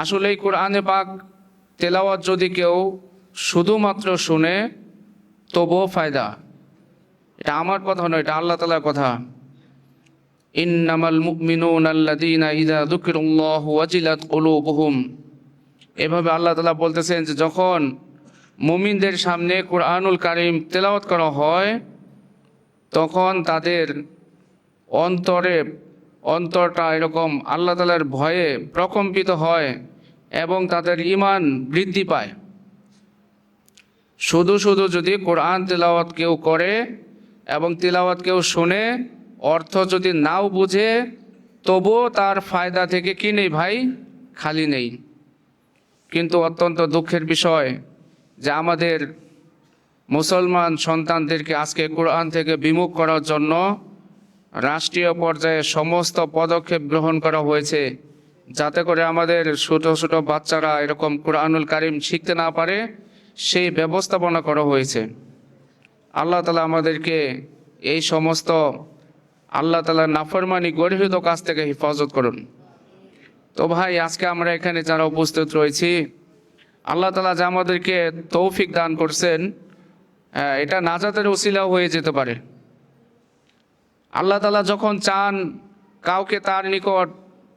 আসলে এই কোরআনে পাক তেলাওয়াত যদি কেউ শুধুমাত্র শুনে, তবুও ফায়দা। এটা আমার কথা নয়, এটা আল্লাহ তালার কথা। ইন্নামাল মুমিনুন আল্লাযীনা ইযা যুকিরুল্লাহু ওয়াজিলাত কুলুবুহুম। এভাবে আল্লাহ তাআলা বলতেছেন যে, যখন মুমিনদের সামনে কোরআনুল কারিম তেলাওয়াত করা হয়, তখন তাদের অন্তরে অন্তরটা এরকম আল্লাহ তালার ভয়ে প্রকম্পিত হয় এবং তাদের ইমান বৃদ্ধি পায়। শুধু শুধু যদি কোরআন তেলাওয়াত কেউ করে এবং তেলাওয়াত কেউ শুনে, অর্থ যদি নাও বুঝে, তবুও তার ফায়দা থেকে কি নেই ভাই? খালি নেই। কিন্তু অত্যন্ত দুঃখের বিষয় যে আমাদের মুসলমান সন্তানদেরকে আজকে কোরআন থেকে বিমুখ করার জন্য রাষ্ট্রীয় পর্যায়ে সমস্ত পদক্ষেপ গ্রহণ করা হয়েছে, যাতে করে আমাদের ছোট ছোট বাচ্চারা এরকম কোরআনুল কারিম শিখতে না পারে, সেই ব্যবস্থাপনা করা হয়েছে। আল্লাহ তালা আমাদেরকে এই সমস্ত আল্লাহ তালার নাফরমানি গর্হিত কাজ থেকে হেফাজত করুন। তো ভাই, আজকে আমরা এখানে যারা উপস্থিত রয়েছি, আল্লাহ তালা যে আমাদেরকে তৌফিক দান করছেন এটা নাজাতের উসিলাও হয়ে যেতে পারে। আল্লাহ তালা যখন চান কাউকে তার নিকট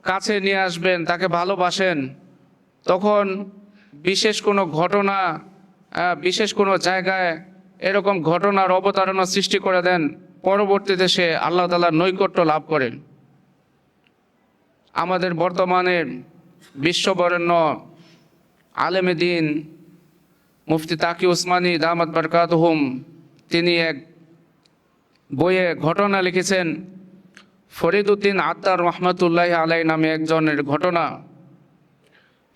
কাছে নিয়ে আসবেন, তাকে ভালোবাসেন, তখন বিশেষ কোনো ঘটনা বিশেষ কোনো জায়গায় এরকম ঘটনার অবতারণা সৃষ্টি করে দেন, পরবর্তীতে সে আল্লাহ তালার নৈকট্য লাভ করেন। আমাদের বর্তমানে বিশ্ববরেণ্য আলেমে দিন মুফতি তাকি উসমানী দামাত বরকাতহুম, তিনি এক বইয়ে ঘটনা লিখেছেন ফরিদুদ্দিন আত্মার রহমতুল্লাহ আলাই নামে একজনের ঘটনা।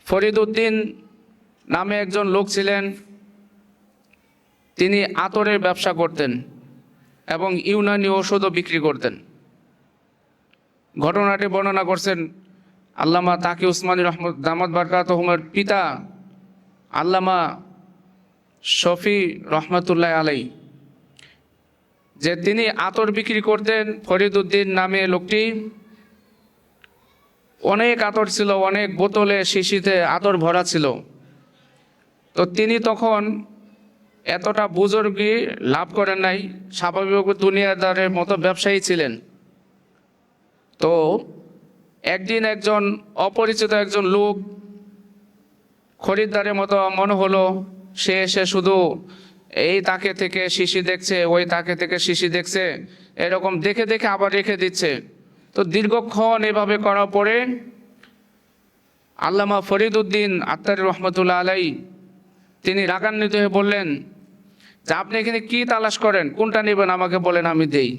ফরিদুদ্দিন নামে একজন লোক ছিলেন। তিনি আতরের ব্যবসা করতেন এবং ইউনানি ওষুধও বিক্রি করতেন। ঘটনাটি বর্ণনা করছেন আল্লামা তাকি উসমানী রহমত, দামাত বারকাতহমের পিতা আল্লামা শফি রহমতুল্লাহ আলাই। যে তিনি আতর বিক্রি করতেন ফরিদুদ্দিন নামে লোকটি। অনেক আতর ছিল, অনেক বোতলে, শিশিতে আতর ভরা ছিল। তো তিনি তখন এতটা বুজুর্গি লাভ করেন নাই, স্বাভাবিক দুনিয়াদারের মতো ব্যবসায়ী ছিলেন। তো একদিন একজন অপরিচিত একজন লোক খরিদ্দারের মতো মনে হলো, সে এসে শুধু এই তাকে থেকে শিশি দেখছে, ওই তাকে থেকে শিশি দেখছে। এরকম দেখে দেখে আবার রেখে দিচ্ছে। তো দীর্ঘক্ষণ এভাবে করার পরে আল্লামা ফরিদুদ্দিন আত্মার রহমতুল্লাহ আলাই, তিনি রাগান্বিত হয়ে বললেন যে আপনি এখানে কি তালাশ করেন? কোনটা নেবেন? আমাকে বলেন, আমি দেই।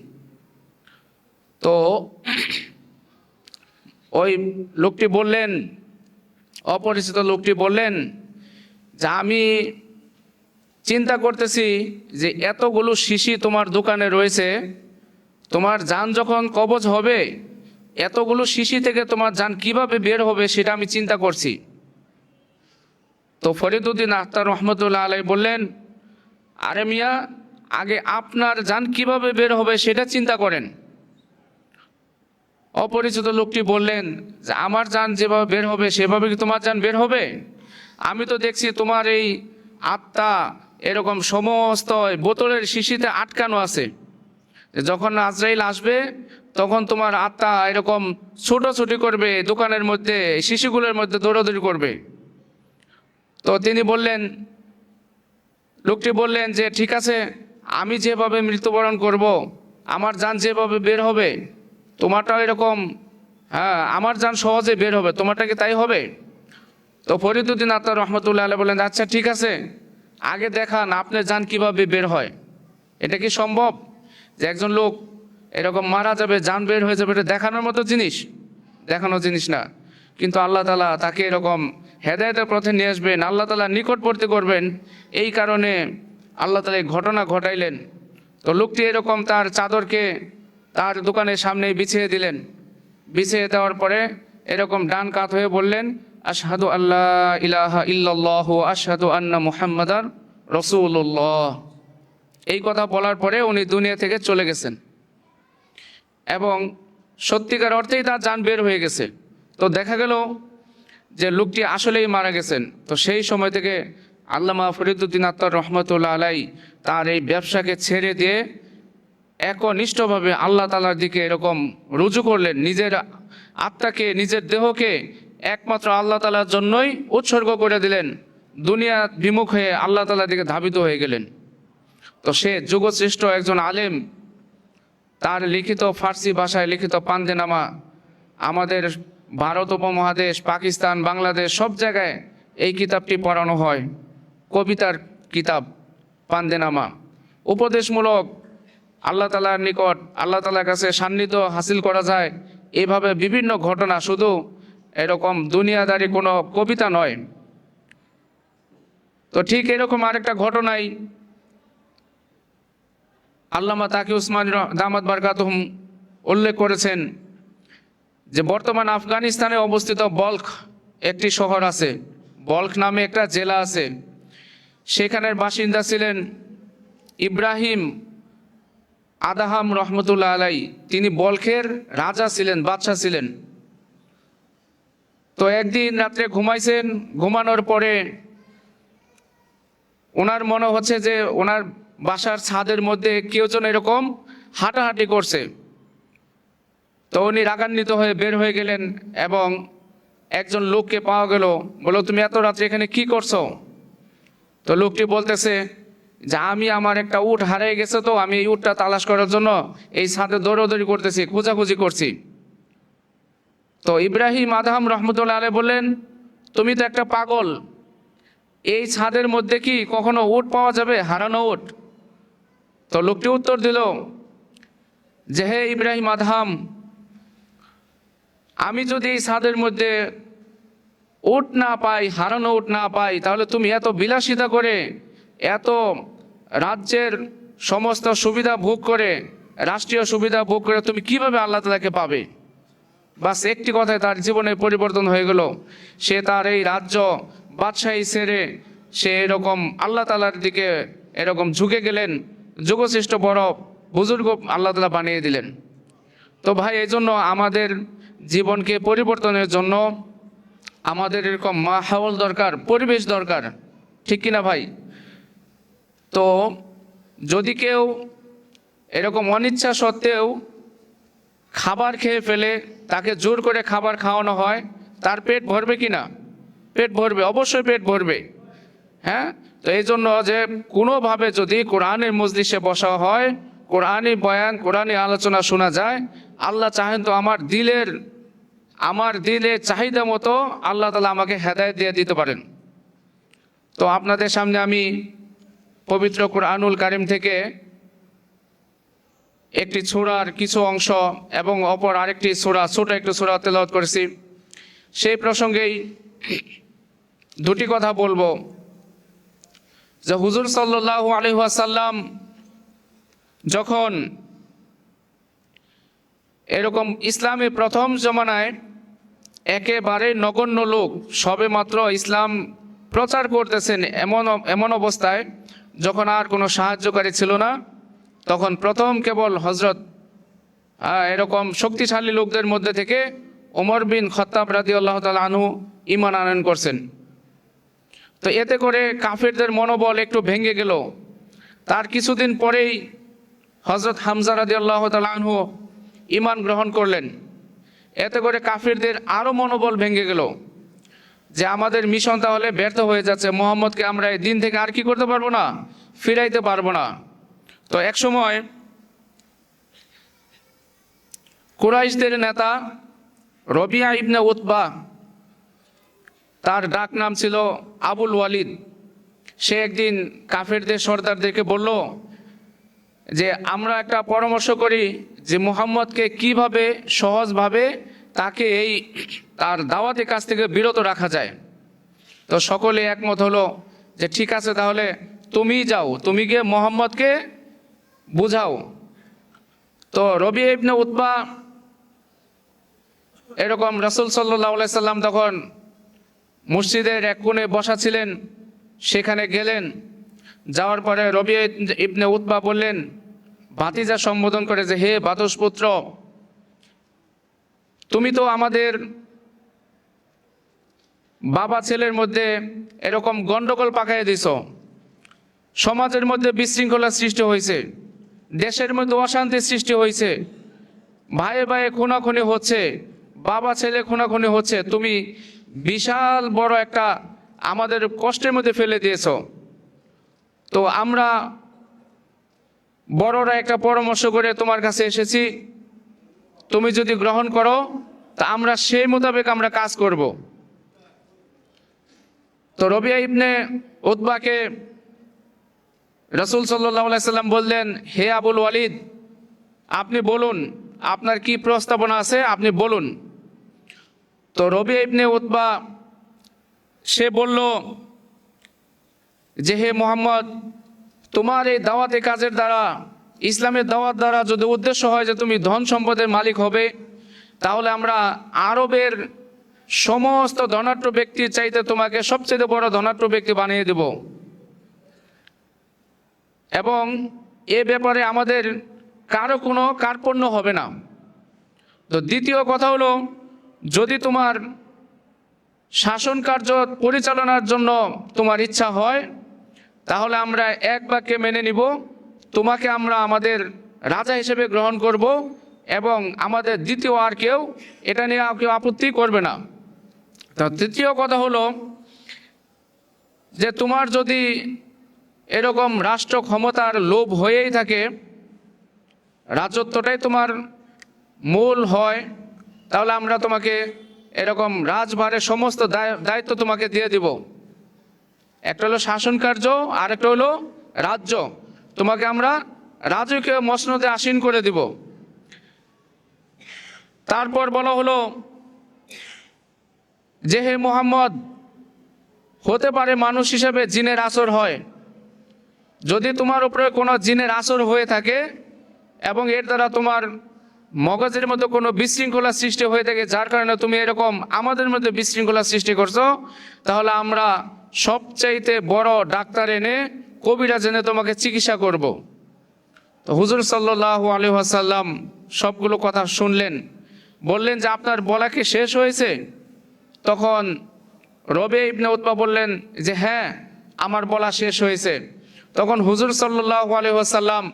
তো ওই লোকটি বললেন, অপরিচিত লোকটি বললেন, যে আমি চিন্তা করতেছি যে এতগুলো শিশি তোমার দোকানে রয়েছে, তোমার যান যখন কবজ হবে, এতগুলো শিশি থেকে তোমার যান কীভাবে বের হবে সেটা আমি চিন্তা করছি। তো ফরিদুদ্দিন আখতার রহমতুল্লাহ আলাই বললেন, আরে মিয়া, আগে আপনার যান কীভাবে বের হবে সেটা চিন্তা করেন। অপরিচিত লোকটি বললেন, যে আমার যান যেভাবে বের হবে, সেভাবে কি তোমার যান বের হবে? আমি তো দেখছি তোমার এই আত্মা এরকম সমস্ত বোতলের শিশিতে আটকানো আছে। যখন আজরাইল আসবে, তখন তোমার আত্মা এরকম ছোটাছুটি করবে, দোকানের মধ্যে, শিশুগুলোর মধ্যে দৌড়াদৌড়ি করবে। তো তিনি বললেন, লোকটি বললেন যে, ঠিক আছে, আমি যেভাবে মৃত্যুবরণ করব, আমার যান যেভাবে বের হবে তোমারটাও এরকম হ্যাঁ আমার যান সহজে বের হবে, তোমারটা কি তাই হবে? তো ফরিদুদ্দিন আত্মার রহমতুল্লাহ বললেন আচ্ছা ঠিক আছে আগে দেখান আপনার যান কীভাবে বের হয়। এটা কি সম্ভব? যে একজন লোক এরকম মারা যাবে, যান বের হয়ে যাবে, এটা দেখানোর মতো জিনিস? দেখানোর জিনিস না। কিন্তু আল্লাহ তালা তাকে এরকম হেদায়তের পথে নিয়ে আসবেন, আল্লাহ তালা নিকটবর্তী করবেন। এই কারণে আল্লাহ তালা এই ঘটনা ঘটাইলেন। তো লোকটি এরকম তার চাদরকে তার দোকানের সামনে বিছিয়ে দিলেন। বিছিয়ে দেওয়ার পরে এরকম ডান কাত হয়ে বললেন আশহাদু আল্লাহ ইলাহা ইল্লাল্লাহু আশহাদু আন্না মুহাম্মাদার রসুল্লাহ এই কথা বলার পরে উনি দুনিয়া থেকে চলে গেছেন। এবং সত্যিকার অর্থেই তার যান বের হয়ে গেছে। তো দেখা গেল যে লোকটি আসলেই মারা গেছেন। তো সেই সময় থেকে আল্লামা ফরিদুদ্দিন আত্মার রহমতুল্লাহ আলাই তার এই ব্যবসাকে ছেড়ে দিয়ে একনিষ্ঠভাবে আল্লাহ তালার দিকে এরকম রুজু করলেন। নিজের আত্মাকে, নিজের দেহকে একমাত্র আল্লাহ তালার জন্যই উৎসর্গ করে দিলেন। দুনিয়া বিমুখ হয়ে আল্লাহ তালার দিকে ধাবিত হয়ে গেলেন। তো সে যুগশ্রেষ্ঠ একজন আলেম, তার লিখিত ফার্সি ভাষায় লিখিত পান্দেনামা আমাদের ভারত উপমহাদেশ, পাকিস্তান, বাংলাদেশ সব জায়গায় এই কিতাবটি পড়ানো হয়। কবিতার কিতাব, পান্দেনামা। উপদেশমূলক আল্লাহ তালার নিকট, আল্লাহ তালার কাছে সান্নিধ্য হাসিল করা যায়। এভাবে বিভিন্ন ঘটনা শুধু এরকম দুনিয়াদারি কোনো কবিতা নয়। তো ঠিক এরকম আরেকটা ঘটনাই আল্লামা তাকি উসমান দামাত বারকাতুম উল্লেখ করেছেন যে বর্তমান আফগানিস্তানে অবস্থিত বল্ক একটি শহর আছে। বল্ক নামে একটা জেলা আছে। সেখানের বাসিন্দা ছিলেন ইব্রাহিম আদাহাম রহমতুল্লাহ আলাই। তিনি বল্কের রাজা ছিলেন, বাদশাহ ছিলেন। তো একদিন রাত্রে ঘুমাইছেন, ঘুমানোর পরে ওনার মনে হচ্ছে যে ওনার বাসার ছাদের মধ্যে কেউ যেন এরকম হাঁটাহাঁটি করছে। তো উনি রাগান্বিত হয়ে বের হয়ে গেলেন এবং একজন লোককে পাওয়া গেল। বলো তুমি এত রাত্রে এখানে কি করছ? তো লোকটি বলতেছে যে, আমি আমার একটা উট হারিয়ে গেছে তো, আমি এই উটটা তালাশ করার জন্য এই ছাদে দৌড়াদৌড়ি করতেছি, খোঁজাখুঁজি করছি। তো ইব্রাহিম আদহাম রহমতুল্লাহ আলে বললেন, তুমি তো একটা পাগল। এই ছাদের মধ্যে কি কখনো উট পাওয়া যাবে? হারানো উট? তো লোকটি উত্তর দিল, যে হে ইব্রাহিম আদহাম, আমি যদি এই ছাদের মধ্যে উট না পাই, হারানো উট না পাই, তাহলে তুমি এত বিলাসিতা করে, এত রাজ্যের সমস্ত সুবিধা ভোগ করে, রাষ্ট্রীয় সুবিধা ভোগ করে, তুমি কীভাবে আল্লাহ তালাকে পাবে? বাস, একটি কথায় তার জীবনে পরিবর্তন হয়ে গেল। সে তার এই রাজ্য বাদশাহী ছেড়ে সে এরকম আল্লাহ তালার দিকে এরকম ঝুঁকে গেলেন, যুগশ্রেষ্ঠ বড় বুজুর্গ আল্লাহ তালা বানিয়ে দিলেন। তো ভাই এই জন্য আমাদের জীবনকে পরিবর্তনের জন্য আমাদের এরকম মাহল দরকার, পরিবেশ দরকার, ঠিক কিনা ভাই? তো যদি কেউ এরকম অনিচ্ছা সত্ত্বেও খাবার খেয়ে ফেলে তাকে জোর করে খাবার খাওয়ানো হয়, তার পেট ভরবে কি না? পেট ভরবে, অবশ্যই পেট ভরবে। হ্যাঁ? তো এই জন্য যে কোনোভাবে যদি কোরআনের মজলিসে বসা হয়, কোরআনই বয়ান, কোরআনই আলোচনা শোনা যায়, আল্লাহ চাহেন তো আমার দিলের আমার দিলের চাহিদা মতো আল্লাহ তালা আমাকে হেদায়ত দিয়ে দিতে পারেন। তো আপনাদের সামনে আমি পবিত্র কোরআনুল কারিম থেকে একটি ছোড়ার কিছু অংশ এবং অপর আরেকটি ছোড়া ছোট একটি ছোড়া তেলাওয়াত করেছি। সেই প্রসঙ্গেই দুটি কথা বলব। যে হুজুর সাল্লাহ আলহাসাল্লাম যখন এরকম ইসলামী প্রথম জমানায় একেবারে নগণ্য লোক, সবে মাত্র ইসলাম প্রচার করতেছেন এমন এমন অবস্থায়, যখন আর কোনো সাহায্যকারী ছিল না তখন প্রথম কেবল হজরত এরকম শক্তিশালী লোকদের মধ্যে থেকে ওমর বিন খত্তাব রাদি আল্লাহ তালা আনহু ইমান আনয়ন করছেন। তো এতে করে কাফেরদের মনোবল একটু ভেঙে গেল। তার কিছুদিন পরেই হজরত হামজা রাদি আল্লাহ তালা আনহু ইমান গ্রহণ করলেন। এতে করে কাফিরদের আরও মনোবল ভেঙে গেল যে আমাদের মিশন তাহলে ব্যর্থ হয়ে যাচ্ছে, মোহাম্মদকে আমরা এই দিন থেকে আর কি করতে পারব না? ফিরাইতে পারব না। তো এক সময় কুরাইশদের নেতা রবিয়া ইবনে উতবা, তার ডাক নাম ছিল আবুল ওয়ালিদ। সে একদিন কাফেরদের সর্দারদেরকে বলল যে, আমরা একটা পরামর্শ করি যে মুহাম্মদকে কীভাবে সহজভাবে তাকে এই তার দাওয়াতের কাছ থেকে বিরত রাখা যায়। তো সকলে একমত হলো যে, ঠিক আছে তাহলে তুমি যাও, তুমি গিয়ে মোহাম্মদকে বুঝাও। তো রবি ইবনে উতবা এরকম রাসুল সাল্লাহ সাল্লাম তখন মসজিদের এক কোণে বসা ছিলেন, সেখানে গেলেন। যাওয়ার পরে রবি ইবনে উতবা বললেন, ভাতিজা সম্বোধন করে যে, হে বাতসপুত্র তুমি তো আমাদের বাবা ছেলের মধ্যে এরকম গন্ডগোল পাকাই দিছ। সমাজের মধ্যে বিশৃঙ্খলা সৃষ্টি হয়েছে দেশের মধ্যে অশান্তির সৃষ্টি হয়েছে। ভাইয়ে ভাইয়ে খুনাখুনি হচ্ছে, বাবা ছেলে খুনাখুনি হচ্ছে, তুমি বিশাল বড় একটা আমাদের কষ্টের মধ্যে ফেলে দিয়েছ। তো আমরা বড়রা একটা পরামর্শ করে তোমার কাছে এসেছি, তুমি যদি গ্রহণ করো, তা আমরা সেই মোতাবেক আমরা কাজ করব। তো রবিয়া ইবনে উতবাকে রসুল সাল্লাম বললেন, হে আবুল ওয়ালিদ, আপনি বলুন, আপনার কি প্রস্তাবনা আছে? আপনি বলুন। তো রবি ইবনে উতবা, সে বলল, যে হে মোহাম্মদ, তোমার এই দাওয়াতে কাজের দ্বারা, ইসলামের দাওয়াত দ্বারা যদি উদ্দেশ্য হয় যে তুমি ধন সম্পদের মালিক হবে, তাহলে আমরা আরবের সমস্ত ধনাঢ্য ব্যক্তির চাইতে তোমাকে সবচেয়ে বড় ধনাঢ্য ব্যক্তি বানিয়ে দেব। এবং এ ব্যাপারে আমাদের কারও কোনো কার্পণ্য হবে না। তো দ্বিতীয় কথা হলো, যদি তোমার শাসন কার্য পরিচালনার জন্য তোমার ইচ্ছা হয়, তাহলে আমরা এক বাক্যে মেনে নিব, তোমাকে আমরা আমাদের রাজা হিসেবে গ্রহণ করব এবং আমাদের দ্বিতীয় আর কেউ এটা নিয়ে কেউ আপত্তি করবে না। তো তৃতীয় কথা হলো যে তোমার যদি এরকম রাষ্ট্র ক্ষমতার লোভ হয়েই থাকে, রাজত্বটাই তোমার মূল হয়, তাহলে আমরা তোমাকে এরকম রাজভারের সমস্ত দায়- দায়িত্ব তোমাকে দিয়ে দিব। একটা হলো শাসন কার্য আর একটা হলো রাজ্য। তোমাকে আমরা রাজকীয় মসনদে আসীন করে দিব। তারপর বলা হলো, যে হে মোহাম্মদ, হতে পারে মানুষ হিসেবে জিনের আসর হয়। যদি তোমার উপরে কোনো জিনের আসর হয়ে থাকে এবং এর দ্বারা তোমার মগজের মধ্যে কোনো বিশৃঙ্খলা সৃষ্টি হয়ে থাকে, যার কারণে তুমি এরকম আমাদের মধ্যে বিশৃঙ্খলা সৃষ্টি করছ, তাহলে আমরা সবচাইতে বড় ডাক্তার এনে কবিরাজ এনে তোমাকে চিকিৎসা করব। তো হুজুর সাল্লাহ আলী আসাল্লাম সবগুলো কথা শুনলেন। বললেন যে, আপনার বলা কি শেষ হয়েছে? তখন রবে ইবনে উৎপা বললেন যে হ্যাঁ আমার বলা শেষ হয়েছে। তখন হুজুর সাল্লাহ আলী আসাল্লাম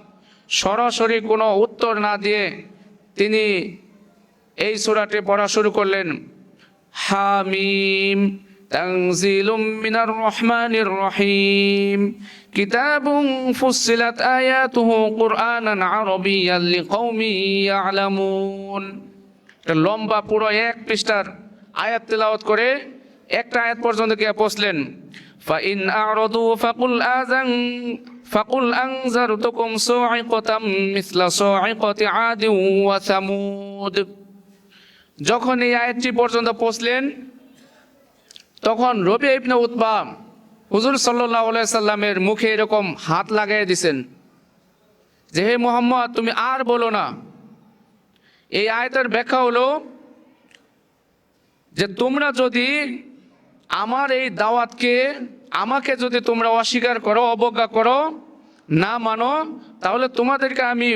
সরাসরি কোনো উত্তর না দিয়ে তিনি এই সূরাটি পড়া শুরু করলেন। হামিম লম্বা পুরো এক পৃষ্ঠার আয়াত করে একটা আয়াত পর্যন্ত গিয়ে পৌঁছলেন। فإن أعرضوا فقل آذن فقل أنذرتكم صاعقة مثل صاعقة عاد وثمود যখন এই আয়াতটি পর্যন্ত পৌঁছলেন তখন রবি ইবনে উতবা হুজুর সাল্লাহ সাল্লামের মুখে এরকম হাত লাগাই দিছেন যে হে মোহাম্মদ তুমি আর বলো না এই আয়তের ব্যাখ্যা হলো যে তোমরা যদি আমার এই দাওয়াতকে আমাকে যদি তোমরা অস্বীকার করো, অবজ্ঞা করো, না মানো, তাহলে তোমাদেরকে আমি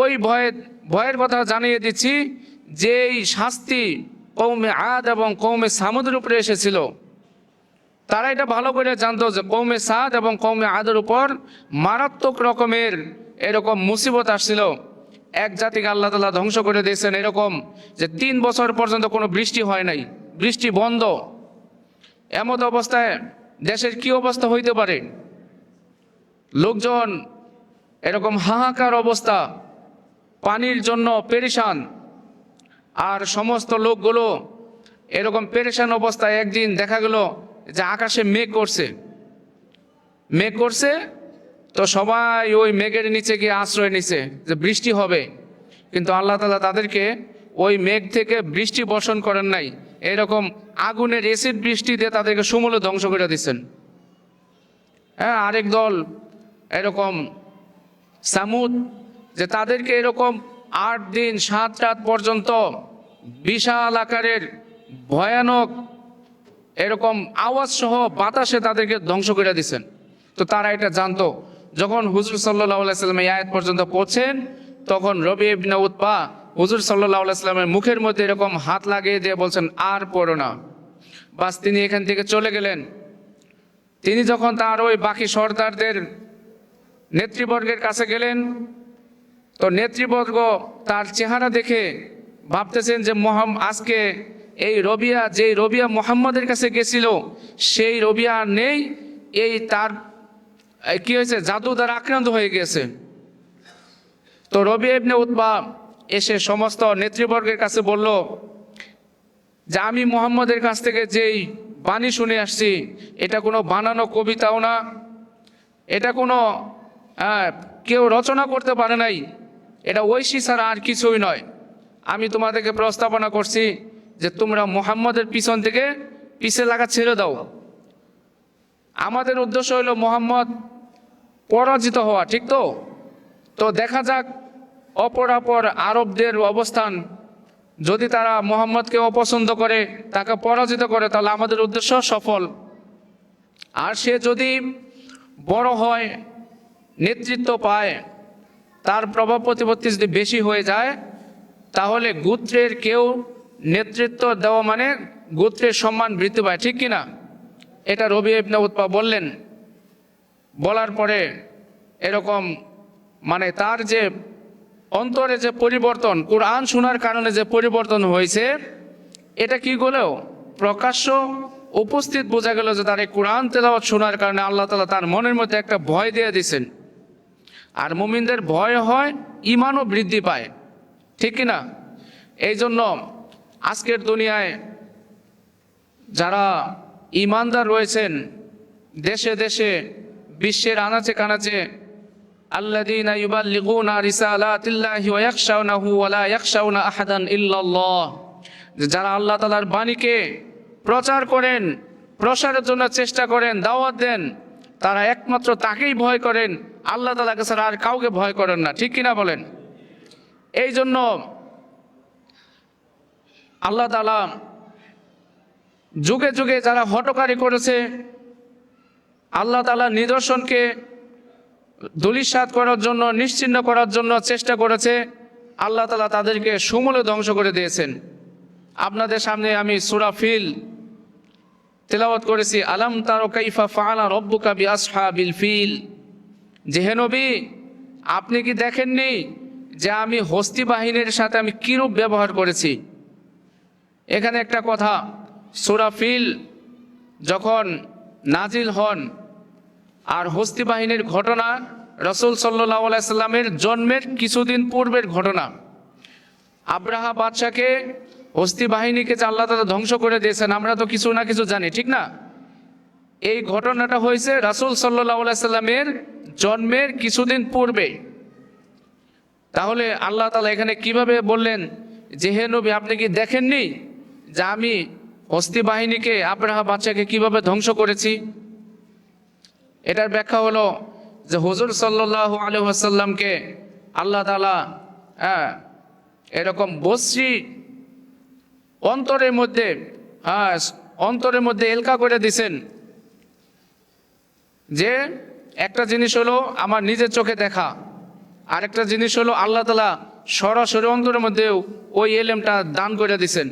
ওই ভয়ে, ভয়ের কথা জানিয়ে দিচ্ছি যে এই শাস্তি কৌমে আদ এবং কৌমে সামুদের উপরে এসেছিল। তারা এটা ভালো করে জানতো যে কৌমে সাদ এবং কৌমে আদের উপর মারাত্মক রকমের এরকম মুসিবত আসছিল। এক জাতিকে আল্লাহ তালা ধ্বংস করে দিয়েছেন এরকম যে তিন বছর পর্যন্ত কোনো বৃষ্টি হয় নাই, বৃষ্টি বন্ধ। এমত অবস্থায় দেশের কি অবস্থা হইতে পারে? লোকজন এরকম হাহাকার অবস্থা, পানির জন্য পেরেশান, আর সমস্ত লোকগুলো এরকম পেরেশান অবস্থায় একদিন দেখা গেল যে আকাশে মেঘ করছে। মেঘ করছে, তো সবাই ওই মেঘের নিচে গিয়ে আশ্রয় নিছে যে বৃষ্টি হবে। কিন্তু আল্লাহ তালা তাদেরকে ওই মেঘ থেকে বৃষ্টি বর্ষণ করেন নাই। এরকম আগুনের এসিড বৃষ্টিতে তাদেরকে সমূলে ধ্বংস করে দিচ্ছেন। হ্যাঁ আরেক দল এরকম সামুদ, যে তাদেরকে এরকম আট দিন, সাত রাত পর্যন্ত বিশাল আকারের ভয়ানক এরকম আওয়াজ সহ বাতাসে তাদেরকে ধ্বংস করে দিচ্ছেন। তো তারা এটা জানতো। যখন হুজুর সাল্লাহ সাল্লাম এই আয়াত পর্যন্ত পৌঁছেন, তখন রবি ইবনে উৎপা হুজুর সাল্লাহ সাল্লামের মুখের মধ্যে এরকম হাত লাগিয়ে দিয়ে বলছেন, আর পড়ো না। বাস তিনি এখান থেকে চলে গেলেন। তিনি যখন তার ওই বাকি সর্দারদের নেতৃবর্গের কাছে গেলেন, তো নেতৃবর্গ তার চেহারা দেখে ভাবতেছেন যে মহাম আজকে এই রবিয়া, যেই রবিয়া মোহাম্মদের কাছে গেছিল, সেই রবিয়া আর নেই, এই তার কি হয়েছে? জাদু দ্বারা আক্রান্ত হয়ে গেছে তো রবি ইবনে উতবা এসে সমস্ত নেতৃবর্গের কাছে বলল, যে আমি মোহাম্মদের কাছ থেকে যেই বাণী শুনে আসছি, এটা কোনো বানানো কবিতাও না। এটা কোনো কেউ রচনা করতে পারে নাই। এটা ঐশী ছাড়া আর কিছুই নয়। আমি তোমাদেরকে প্রস্তাবনা করছি যে তোমরা মোহাম্মদের পিছন থেকে পিছে লাগা ছেড়ে দাও। আমাদের উদ্দেশ্য হলো মোহাম্মদ পরাজিত হওয়া, ঠিক তো? তো দেখা যাক অপরাপর আরবদের অবস্থান। যদি তারা মোহাম্মদকে অপছন্দ করে, তাকে পরাজিত করে, তাহলে আমাদের উদ্দেশ্য সফল। আর সে যদি বড় হয়, নেতৃত্ব পায়, তার প্রভাব প্রতিপত্তি যদি বেশি হয়ে যায়, তাহলে গোত্রের কেউ নেতৃত্ব দেওয়া মানে গোত্রের সম্মান বৃদ্ধি পায়, ঠিক কিনা? এটা রবি ইবনে উৎপা বললেন। বলার পরে এরকম মানে তার যে অন্তরে যে পরিবর্তন, কোরআন শোনার কারণে যে পরিবর্তন হয়েছে, এটা কি গলেও? প্রকাশ্য উপস্থিত বোঝা গেল যে তার এই কোরআন তেলাওয়াত শোনার কারণে আল্লাহ তালা তার মনের মধ্যে একটা ভয় দিয়ে দিয়েছেন। আর মুমিনদের ভয় হয় ইমানও বৃদ্ধি পায়। ঠিক কিনা? এই জন্য আজকের দুনিয়ায় যারা ইমানদার রয়েছেন, দেশে দেশে, বিশ্বের আনাচে কানাচে الذين يبلغون رسالات الله ويخشونه ولا يخشون أحدا إلا الله যে যারা আল্লাহ তালার বাণীকে প্রচার করেন প্রসারের জন্য চেষ্টা করেন দাওয়াত দেন তারা একমাত্র তাকেই ভয় করেন আল্লাহ তালাকে ছাড়া আর কাউকে ভয় করেন না ঠিক কিনা বলেন এই জন্য আল্লাহ তালা যুগে যুগে যারা হটকারী করেছে আল্লাহ তালা নিদর্শনকে ধুলিসাত করার জন্য, নিশ্চিন্ন করার জন্য চেষ্টা করেছে। আল্লাহ তালা তাদেরকে সমূলে ধ্বংস করে দিয়েছেন। আপনাদের সামনে আমি সুরাফিল তেলাওয়াত করেছি। আলাম তার কাইফা ফালা রব্বুকা বি আসহাবিল ফিল। যে হে আপনি কি দেখেননি যে আমি হস্তি বাহিনীর সাথে আমি কীরূপ ব্যবহার করেছি? এখানে একটা কথা সুরাফিল যখন নাজিল হন আর হস্তি বাহিনীর ঘটনা রসুল সাল্লাহ জন্মের কিছুদিন পূর্বের ঘটনা। আব্রাহা বাদশাকে হস্তি বাহিনীকে আল্লাহ তালা ধ্বংস করে দিয়েছেন, আমরা তো কিছু না কিছু জানি, ঠিক না? এই ঘটনাটা হয়েছে রাসুল সাল্লাহ জন্মের কিছুদিন পূর্বে। তাহলে আল্লাহ তালা এখানে কীভাবে বললেন যে, হে নবী, আপনি কি দেখেননি যে আমি হস্তি বাহিনীকে, আব্রাহা বাচ্চাকে কীভাবে ধ্বংস করেছি? এটার ব্যাখ্যা হলো যে হুজুর সাল্লাহ আলহাসাল্লামকে আল্লাহ তালা হ্যাঁ এরকম বশ্রী অন্তরের মধ্যে হ্যাঁ অন্তরের মধ্যে এলকা করে দিছেন যে একটা জিনিস হলো আমার নিজের চোখে দেখা, আরেকটা জিনিস হলো আল্লাহ তালা সরাসরি অন্তরের মধ্যেও ওই এলেমটা দান করে দিছেন।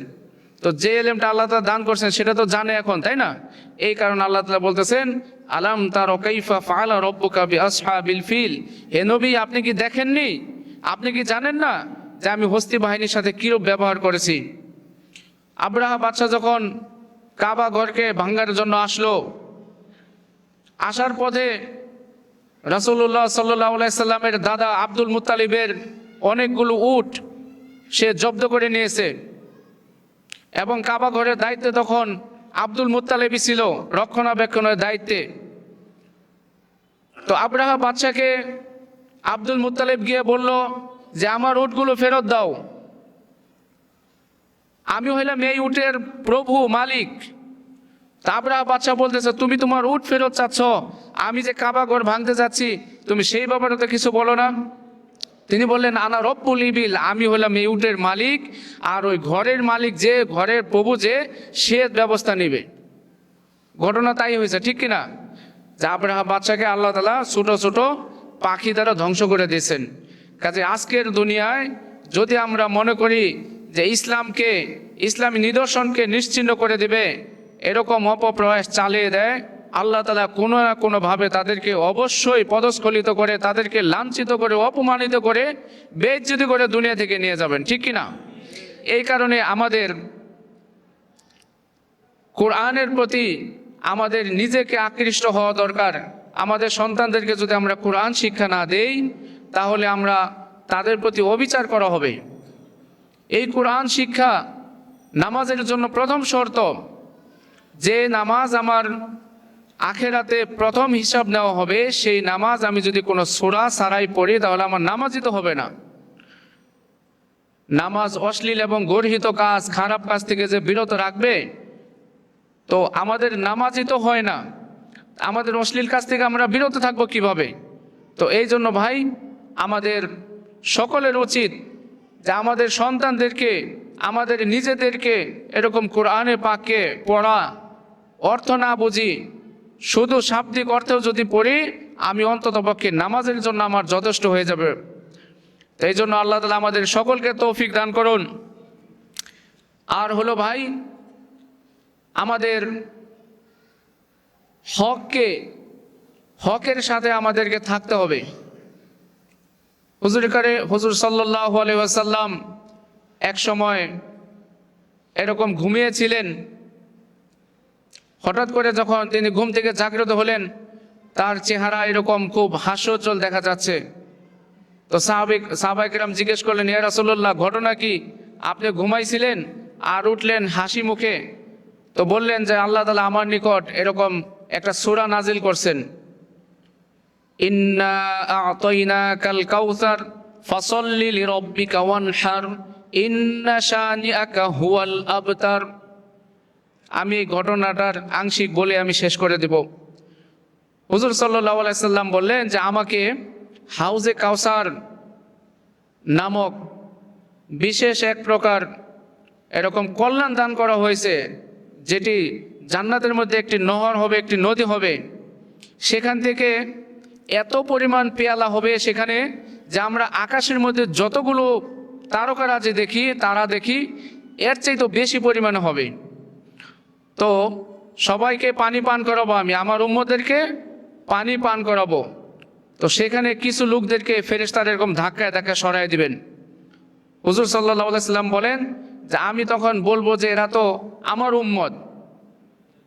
তো যে এলেমটা আল্লাহ তালা দান করছেন সেটা তো জানে এখন, তাই না? এই কারণে আল্লাহ তালা বলতেছেন, আলাম তার ওকাইফা ফালা রব্বুকা বি আসহাবিল ফিল? হে নবী, আপনি কি দেখেননি? আপনি কি জানেন না যে আমি হস্তি বাহিনীর সাথে কীরূপ ব্যবহার করেছি? আব্রাহা বাদশাহ যখন কাবা ঘরকে ভাঙ্গার জন্য আসলো, আসার পথে রাসুল্লাহ সাল্লাহ সাল্লামের দাদা আব্দুল মুতালিবের অনেকগুলো উট সে জব্দ করে নিয়েছে। এবং কাবা ঘরের দায়িত্বে তখন আব্দুল মুতালেবই ছিল রক্ষণাবেক্ষণের দায়িত্বে। তো আব্রাহা বাচ্চাকে আব্দুল মুতালেব গিয়ে বলল যে, আমার উটগুলো ফেরত দাও। আমি হইলাম এই উটের প্রভু, মালিক। তা তারপরে বাচ্চা বলতেছে, তুমি তোমার উট ফেরত চাচ্ছ, আমি যে কাবা ঘর ভাঙতে যাচ্ছি, তুমি সেই ব্যাপারে তো কিছু বলো না। তিনি বললেন, আনা রব্বুল ইবিল, আমি হলাম এই উটের মালিক, আর ওই ঘরের মালিক যে, ঘরের প্রভু যে, সে ব্যবস্থা নেবে। ঘটনা তাই হয়েছে, ঠিক কিনা? যে আব্রাহা বাচ্চাকে আল্লাহ তালা ছোট ছোট পাখি দ্বারা ধ্বংস করে দিয়েছেন। কাজে আজকের দুনিয়ায় যদি আমরা মনে করি যে ইসলামকে, ইসলামী নিদর্শনকে নিশ্চিন্ন করে দেবে, এরকম অপপ্রয়াস চালিয়ে দেয় আল্লাহ তালা কোনো না কোনোভাবে তাদেরকে অবশ্যই পদস্খলিত করে, তাদেরকে লাঞ্ছিত করে, অপমানিত করে বেজ্জিত করে দুনিয়া থেকে নিয়ে যাবেন। ঠিক কি না এই কারণে আমাদের কোরআনের প্রতি আমাদের নিজেকে আকৃষ্ট হওয়া দরকার। আমাদের সন্তানদেরকে যদি আমরা কোরআন শিক্ষা না দেই, তাহলে আমরা তাদের প্রতি অবিচার করা হবে। এই কোরআন শিক্ষা নামাজের জন্য প্রথম শর্ত, যে নামাজ আমার আখেরাতে প্রথম হিসাব নেওয়া হবে, সেই নামাজ আমি যদি কোনো সোরা সারাই পড়ি, তাহলে আমার নামাজই তো হবে না। নামাজ অশ্লীল এবং গর্হিত কাজ, খারাপ কাজ থেকে যে বিরত রাখবে, তো আমাদের নামাজই তো হয় না। আমাদের অশ্লীল কাজ থেকে আমরা বিরত থাকব কীভাবে? তো এই জন্য ভাই, আমাদের সকলের উচিত যে আমাদের সন্তানদেরকে, আমাদের নিজেদেরকে এরকম কোরআনে পাককে পড়া, অর্থ না বুঝি শুধু শাব্দিক অর্থেও যদি পড়ি, আমি অন্তত পক্ষে নামাজের জন্য আমার যথেষ্ট হয়ে যাবে। তো এই জন্য আল্লাহ তালা আমাদের সকলকে তৌফিক দান করুন। আর হলো ভাই, আমাদের হককে, হকের সাথে আমাদেরকে থাকতে হবে। হুজুর করে, হুজুর সাল্লাহ আসাল্লাম এক সময় এরকম ঘুমিয়েছিলেন হঠাৎ করে যখন তিনি ঘুম থেকে জাগ্রত হলেন, তার চেহারা এরকম খুব হাস্যোজ্জ্বল দেখা যাচ্ছে। তো সাহাবিক সাহাবাইকেরাম জিজ্ঞেস করলেন, ইয়া রাসুল্লাহ ঘটনা কি? আপনি ঘুমাইছিলেন আর উঠলেন হাসি মুখে? তো বললেন যে, আল্লাহ তালা আমার নিকট এরকম একটা সুরা নাজিল করছেন। ইন্না ইন্না আমি এই ঘটনাটার আংশিক বলে আমি শেষ করে দেব। হুজুর সাল্লাহ আলাইসাল্লাম বললেন যে আমাকে হাউজে কাউসার নামক বিশেষ এক প্রকার এরকম কল্যাণ দান করা হয়েছে, যেটি জান্নাতের মধ্যে একটি নহর হবে, একটি নদী হবে। সেখান থেকে এত পরিমাণ পেয়ালা হবে সেখানে যে আমরা আকাশের মধ্যে যতগুলো তারকারাজি দেখি, তারা দেখি এর চাইতে বেশি পরিমাণে হবে। তো সবাইকে পানি পান করাবো আমি, আমার উম্মদেরকে পানি পান করাবো। তো সেখানে কিছু লোকদেরকে ফেরেস্তার এরকম ধাক্কায় ধাক্কা সরাই দিবেন। হুজুর সাল্লাহ সাল্লাম বলেন যে, আমি তখন বলব যে, এরা তো আমার উম্মত।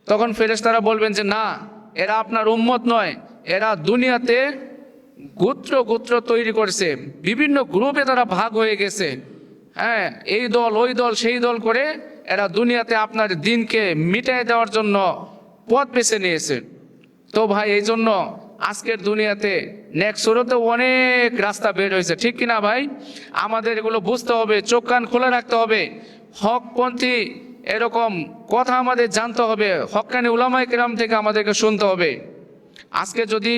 তখন ফেরেস্তারা বলবেন যে, না, এরা আপনার উম্মত নয়, এরা দুনিয়াতে গোত্র গোত্র তৈরি করেছে, বিভিন্ন গ্রুপে তারা ভাগ হয়ে গেছে। হ্যাঁ এই দল, ওই দল, সেই দল করে এরা দুনিয়াতে আপনার দিনকে মিটাই দেওয়ার জন্য পথ বেছে নিয়েছে। তো ভাই, এই জন্য আজকের দুনিয়াতে নেক্সোরতে অনেক রাস্তা বের হয়েছে। ঠিক কিনা ভাই? আমাদের এগুলো বুঝতে হবে, চোখ কান খোলা রাখতে হবে। হকপন্থী এরকম কথা আমাদের জানতে হবে, হকানি উলামাই কেরাম থেকে আমাদেরকে শুনতে হবে। আজকে যদি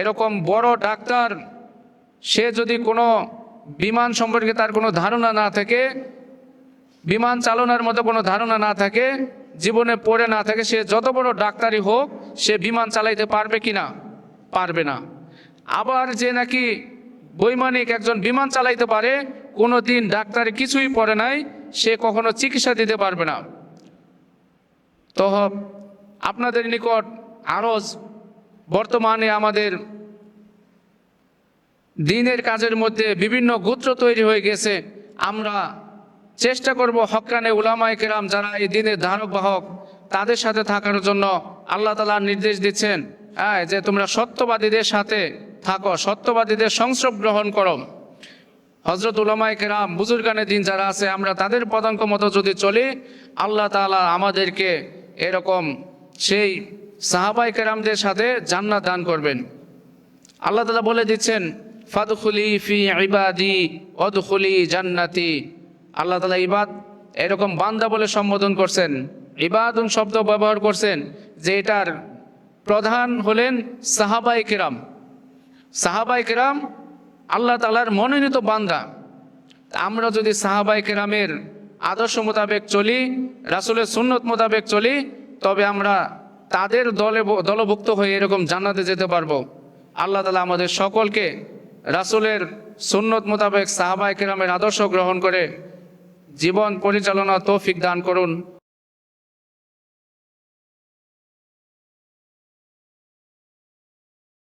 এরকম বড় ডাক্তার, সে যদি কোনো বিমান সম্পর্কে তার কোনো ধারণা না থাকে বিমান চালনার মতো কোনো ধারণা না থাকে, জীবনে পড়ে না থাকে, সে যত বড় ডাক্তারই হোক, সে বিমান চালাইতে পারবে কি না? পারবে না। আবার যে নাকি বৈমানিক একজন বিমান চালাইতে পারে কোনো দিন ডাক্তারে কিছুই পড়ে নাই, সে কখনো চিকিৎসা দিতে পারবে না। তো আপনাদের নিকট আরজ, বর্তমানে আমাদের দিনের কাজের মধ্যে বিভিন্ন গোত্র তৈরি হয়ে গেছে। আমরা চেষ্টা করব হকানে উলামায় কেরাম যারা এই দিনের ধারক বাহক, তাদের সাথে থাকার জন্য আল্লাহ তালা নির্দেশ দিচ্ছেন। হ্যাঁ যে তোমরা সত্যবাদীদের সাথে থাকো, সত্যবাদীদের সংস্রব গ্রহণ করো। হজরত উলামায় কেরাম, বুজুর্গানের দিন যারা আছে, আমরা তাদের পদাঙ্ক মতো যদি চলি, আল্লাহ তালা আমাদেরকে এরকম সেই সাহাবাই কেরামদের সাথে জান্নাত দান করবেন। আল্লাহ তালা বলে দিচ্ছেন, ফাদুখুলি ফি ইবাদি অদখুলি জান্নাতি। আল্লাহ তালা ইবাদ এরকম বান্দা বলে সম্বোধন করছেন। ইবাদুন শব্দ ব্যবহার করছেন যে এটার প্রধান হলেন সাহাবাই কেরাম। সাহাবাই কেরাম আল্লাহ তালার মনোনীত বান্দা। আমরা যদি সাহাবাই কেরামের আদর্শ মোতাবেক চলি, রাসুলের সুন্নত মোতাবেক চলি, তবে আমরা তাদের দলে দলভুক্ত হয়ে এরকম জান্নাতে যেতে পারব। আল্লাহ তালা আমাদের সকলকে রাসুলের সুন্নত মোতাবেক সাহাবাই কেরামের আদর্শ গ্রহণ করে জীবন পরিচালনা তৌফিক দান করুন।